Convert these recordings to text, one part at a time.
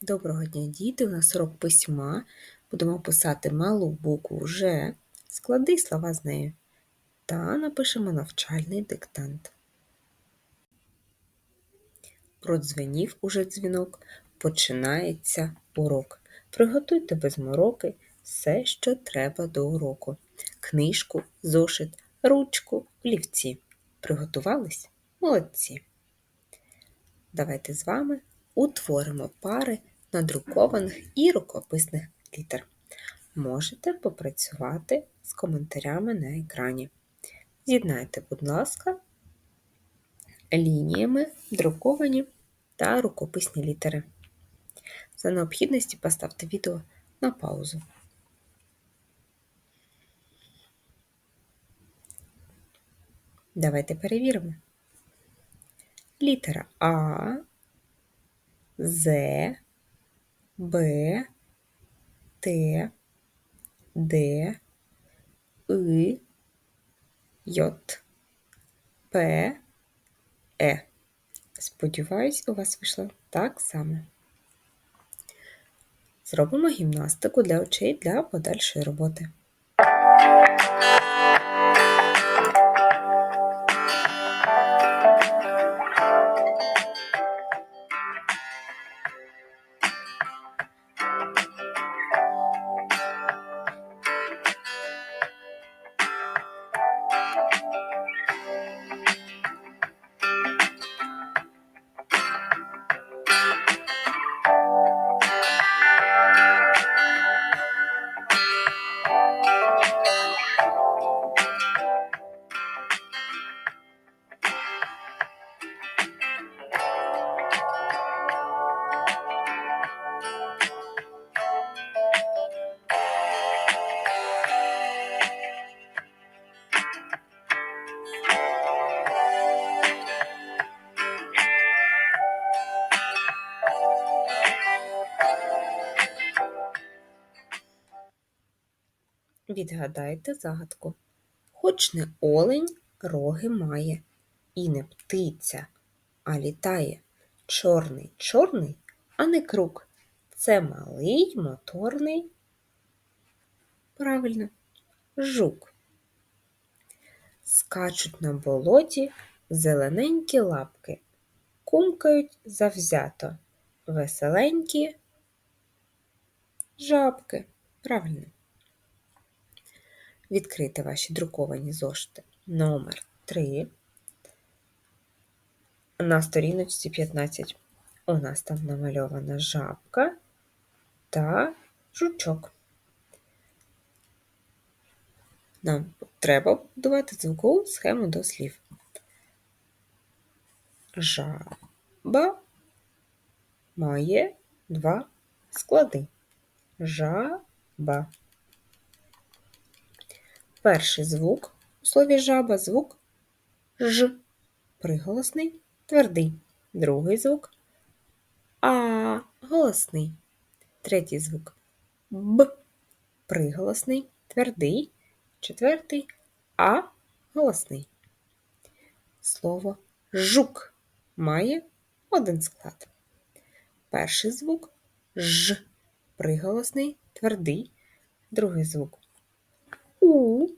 Доброго дня, діти! У нас урок письма. Будемо писати малу букву Ж, склади слова з нею та напишемо навчальний диктант. Продзвенів уже дзвінок, починається урок. Приготуйте без мороки все, що треба до уроку. Книжку, зошит, ручку, олівці. Приготувались? Молодці! Давайте з вами утворимо пари надрукованих і рукописних літер. Можете попрацювати з коментарями на екрані. З'єднайте, будь ласка, лініями друковані та рукописні літери. За необхідності поставте відео на паузу. Давайте перевіримо. Літера А, З, Б, Т, Д, И, Й, П, Е. Сподіваюсь, у вас вийшло так само. Зробимо гімнастику для очей для подальшої роботи. Відгадайте загадку. Хоч не олень роги має, і не птиця, а літає. Чорний, чорний, а не круг. Це малий моторний. Правильно, жук. Скачуть на болоті зелененькі лапки, кумкають завзято, веселенькі жабки. Правильно. Відкрийте ваші друковані зошити номер 3 на сторіночці 15. У нас там намальована жабка та жучок. Нам треба будувати звукову схему до слів. Жаба має два склади. Жаба. Перший звук у слові жаба звук Ж. Приголосний твердий. Другий звук А голосний. Третій звук Б. Приголосний твердий. Четвертий А голосний. Слово жук має один склад. Перший звук Ж. Приголосний твердий. Другий звук У.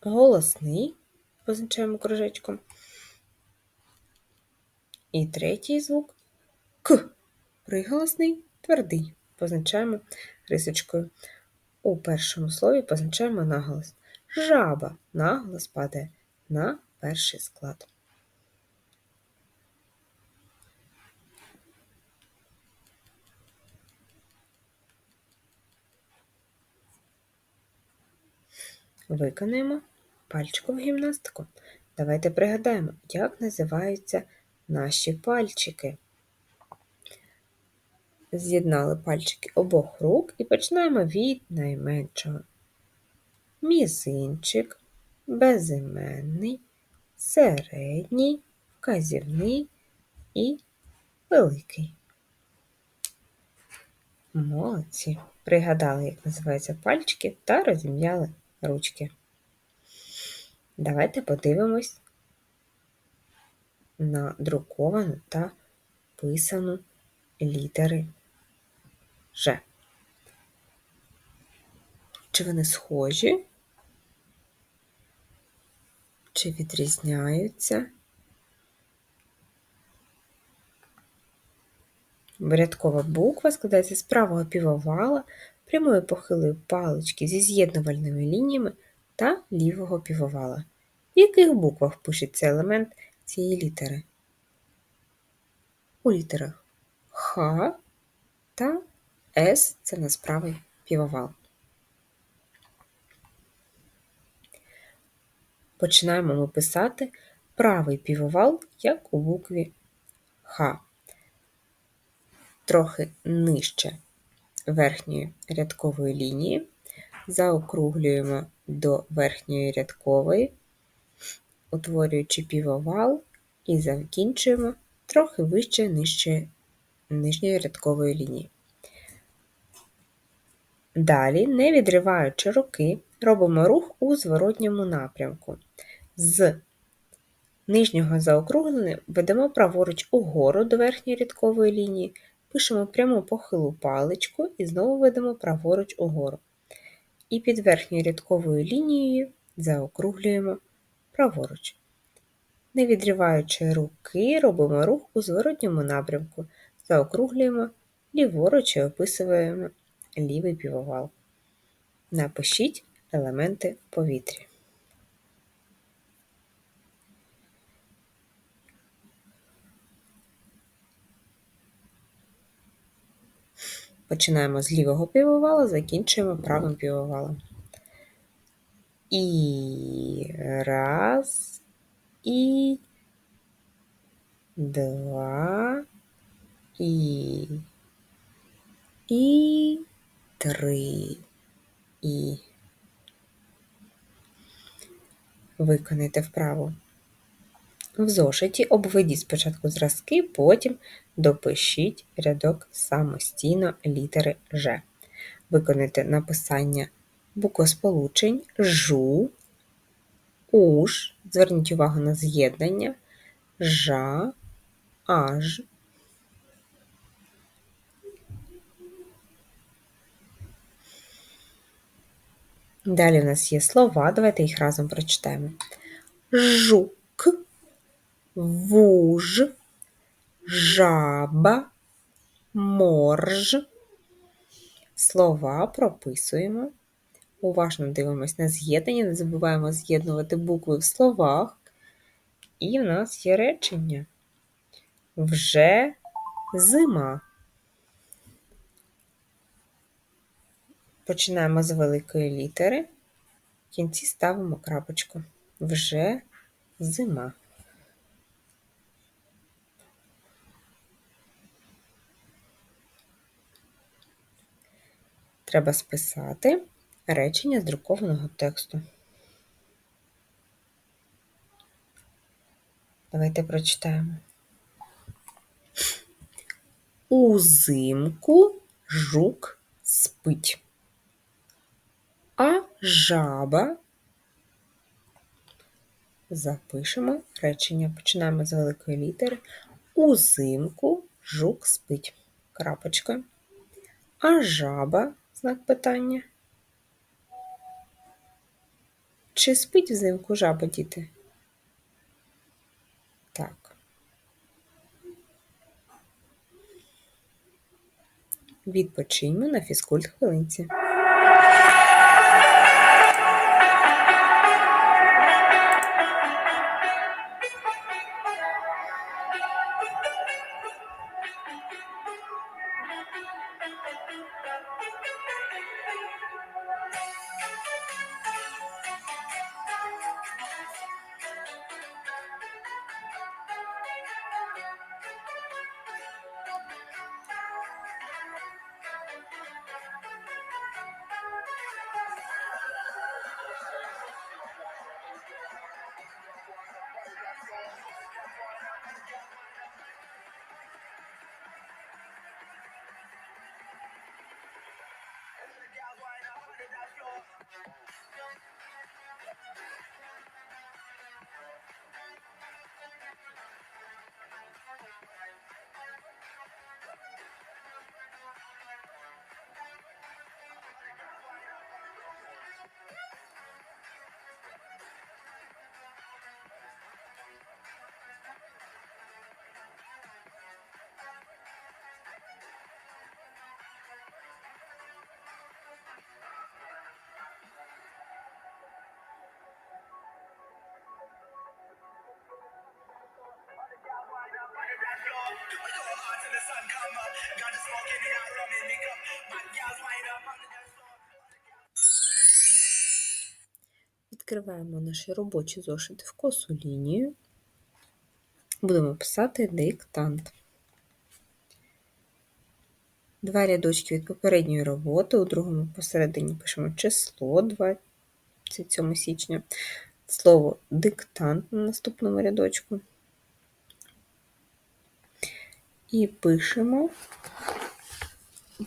Голосний. Позначаємо кружечком. І третій звук К. Приголосний твердий. Позначаємо рисочкою. У першому слові позначаємо наголос. Жаба наголос падає на перший склад. Виконаємо пальчикову гімнастику. Давайте пригадаємо, як називаються наші пальчики. З'єднали пальчики обох рук і починаємо від найменшого. Мізинчик, безіменний, середній, вказівний і великий. Молодці! Пригадали, як називаються пальчики та розім'яли ручки. Давайте подивимось на друковану та писану літери Ж. Чи вони схожі? Чи відрізняються? Вирядкова буква складається з правого півовала, прямої похилої палички зі з'єднувальними лініями та лівого півовала. В яких буквах пишеться елемент цієї літери? У літерах Х та С це нас правий півовал. Починаємо ми писати правий півовал, як у букві Х. Трохи нижче верхньої рядкової лінії, заокруглюємо до верхньої рядкової, утворюючи півовал, і закінчуємо трохи вище нижче нижньої рядкової лінії. Далі, не відриваючи руки, робимо рух у зворотньому напрямку. З нижнього заокруглення ведемо праворуч угору до верхньої рядкової лінії, пишемо пряму похилу паличку і знову ведемо праворуч угору. І під верхньою рядковою лінією заокруглюємо праворуч. Не відриваючи руки, робимо рух у зворотньому напрямку, заокруглюємо ліворуч і описуємо лівий півовал. Напишіть елементи в Починаємо з лівого півовала, закінчуємо правим півовалом. І раз, і два, і, і три, і. Виконайте вправу. В зошиті обведіть спочатку зразки, потім допишіть рядок самостійно літери Ж. Виконайте написання буквосполучень жу, уж. Зверніть увагу на з'єднання жа, аж. Далі в нас є слова, давайте їх разом прочитаємо. Жук, вуж, жаба, морж. Слова прописуємо. Уважно дивимось на з'єднання, не забуваємо з'єднувати букви в словах. І в нас є речення. Вже зима. Починаємо з великої літери, в кінці ставимо крапочку. Вже зима. Треба списати речення з друкованого тексту. Давайте прочитаємо. Узимку жук спить а жаба. Запишемо речення. Починаємо з великої літери. Узимку жук спить. Крапочка. А жаба знак питання. Чи спить взимку жаба діти? Так. Відпочиньмо на фізкульт хвилинці. Відкриваємо наші робочі зошити в косу лінію. Будемо писати диктант. Два рядочки від попередньої роботи. У другому посередині пишемо число 27 січня. Слово диктант на наступному рядочку. І пишемо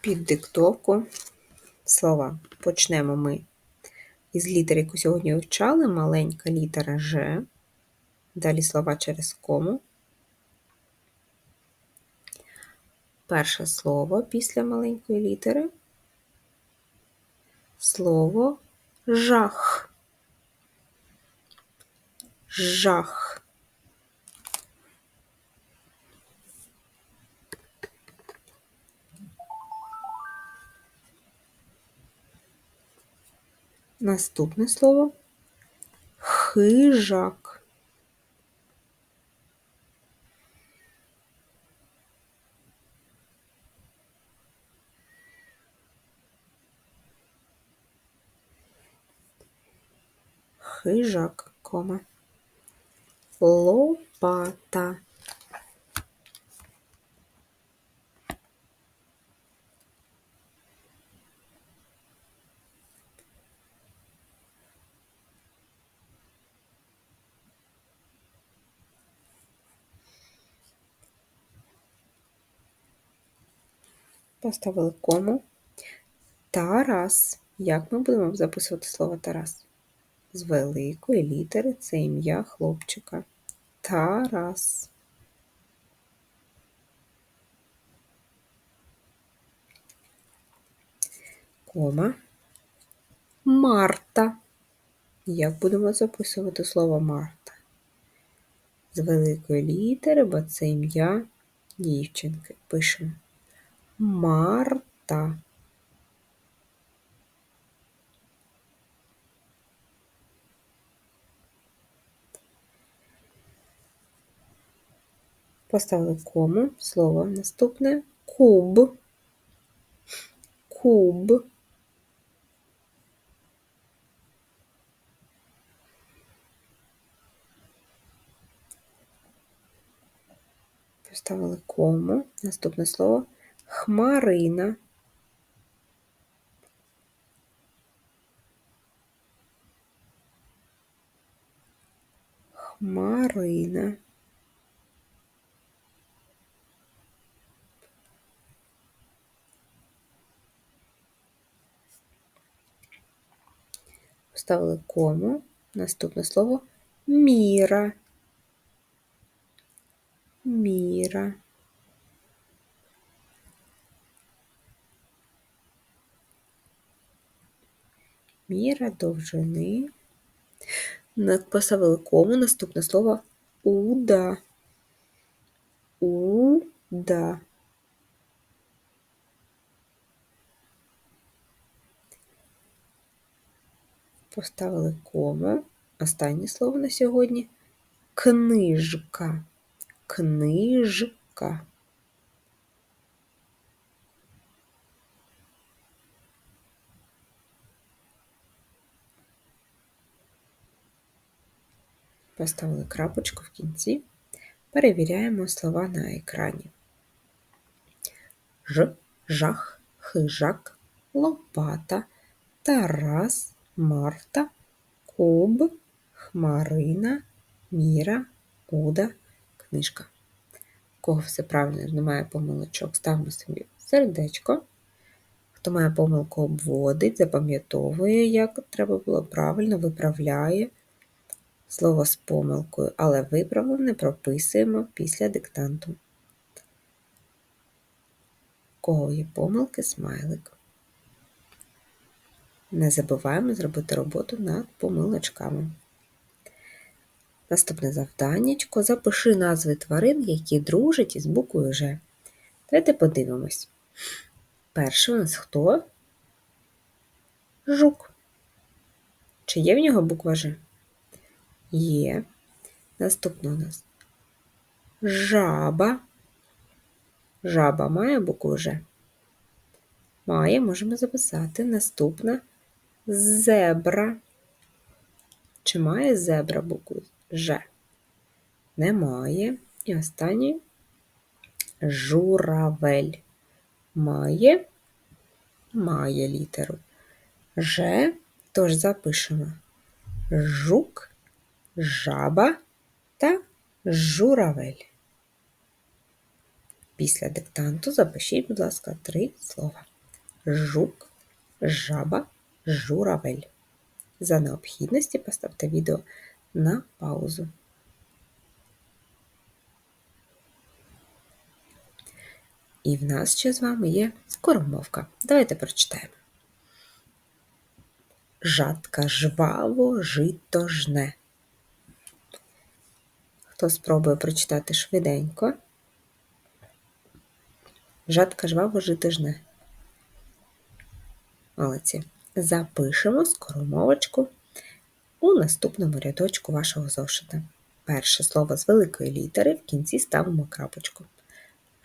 під диктовку слова. Почнемо ми із літери, яку сьогодні вивчали, маленька літера Ж. Далі слова через кому. Перше слово після маленької літери. Слово жах. Жах. Наступне слово хижак. Хижак, кома. Лопата. Поставили кому. Тарас. Як ми будемо записувати слово Тарас? З великої літери це ім'я хлопчика. Тарас. Кома. Марта. Як будемо записувати слово Марта? З великої літери, бо це ім'я дівчинки. Пишемо Марта. Поставили кому. Слово наступне куб. Куб. Поставили кому. Наступне слово хмарина. Хмарина. Поставили кому. Наступне слово міра. Міра. Міра довжини. Поставили кому. Наступне слово уда. Уда. Поставили кому. Останнє слово на сьогодні книжка. Книжка. Поставили крапочку в кінці. Перевіряємо слова на екрані. Ж, жах, хижак, лопата, Тарас, Марта, Куб, Хмарина, Міра, Уда, книжка. Кого все правильно, немає помилочок, ставимо собі сердечко. Хто має помилку, обводить, запам'ятовує, як треба було правильно, виправляє слово з помилкою, але виправлене прописуємо після диктанту. Кого є помилки, смайлик. Не забуваємо зробити роботу над помилочками. Наступне завданнячко. Запиши назви тварин, які дружать із буквою Ж. Давайте подивимось. Перший у нас хто? Жук. Чи є в нього буква Ж? Є. Наступне у нас жаба. Жаба має букву Ж? Має, можемо записати. Наступна зебра. Чи має зебра букву Ж? Немає. І останній журавель. Має, має літеру Ж, тож запишемо жук, жаба та журавель. Після диктанту запишіть, будь ласка, три слова. Жук, жаба, журавель. За необхідності поставте відео на паузу. І в нас ще з вами є скоромовка. Давайте прочитаємо. Жатка жваво жито жне. Хто спробує прочитати швиденько? Жатка жваво жито жне. Молодці. Запишемо скоромовочку у наступному рядочку вашого зошита. Перше слово з великої літери в кінці ставимо крапочку.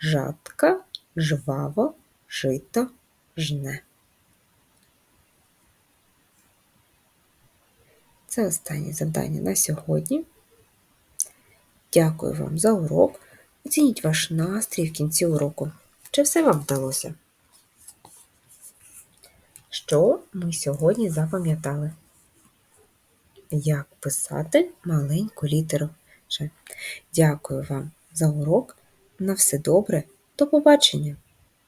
Жатка жваво жито жне. Це останнє завдання на сьогодні. Дякую вам за урок. Оцініть ваш настрій в кінці уроку. Чи все вам вдалося? Що ми сьогодні запам'ятали? Як писати маленьку літеру? Дякую вам за урок. На все добре. До побачення!